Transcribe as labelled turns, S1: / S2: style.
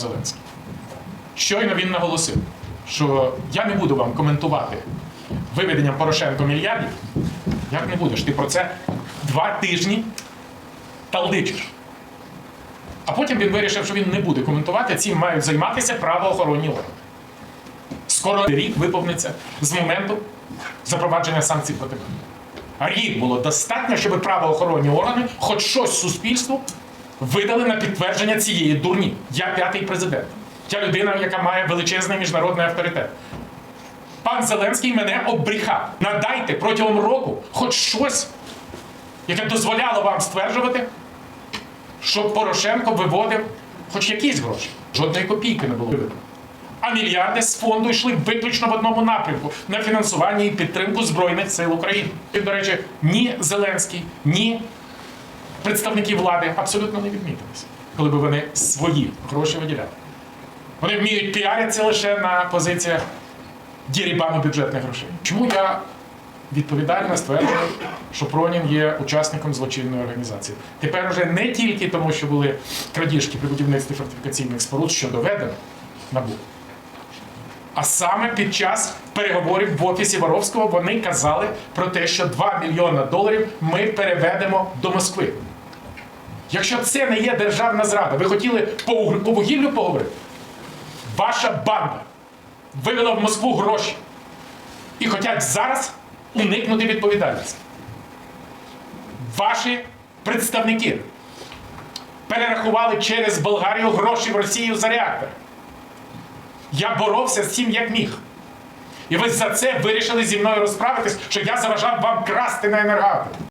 S1: Зеленський. Щойно він наголосив, що я не буду вам коментувати виведенням Порошенко мільярдів. Як не будеш? Ти про це два тижні талдичиш. А потім він вирішив, що він не буде коментувати, цим мають займатися правоохоронні органи. Скоро рік виповниться з моменту запровадження санкцій проти мене. Рік було достатньо, щоб правоохоронні органи хоч щось суспільству видали на підтвердження цієї дурні. Я п'ятий президент. Я людина, яка має величезний міжнародний авторитет. Пан Зеленський мене обріхав. Надайте протягом року хоч щось, яке дозволяло вам стверджувати, що Порошенко виводив хоч якісь гроші. Жодної копійки не було виведено. А мільярди з фонду йшли виключно в одному напрямку на фінансування і підтримку Збройних сил України. І, до речі, ні Зеленський, ні представники влади абсолютно не відмітилися, коли б вони свої гроші виділяли. Вони вміють піаритися лише на позиціях дірібану бюджетних грошей. Чому я відповідально стверджую, що Пронін є учасником злочинної організації? Тепер уже не тільки тому, що були крадіжки при будівництві фортифікаційних споруд, що доведено набу. А саме під час переговорів в офісі Воровського вони казали про те, що 2 мільйона доларів ми переведемо до Москви. Якщо це не є державна зрада, ви хотіли по, вугіллю поговорити? Ваша банда вивела в Москву гроші і хочуть зараз уникнути відповідальності. Ваші представники перерахували через Болгарію гроші в Росію за реактор. Я боровся з цим як міг. І ви за це вирішили зі мною розправитись, що я заважав вам красти на енергатор.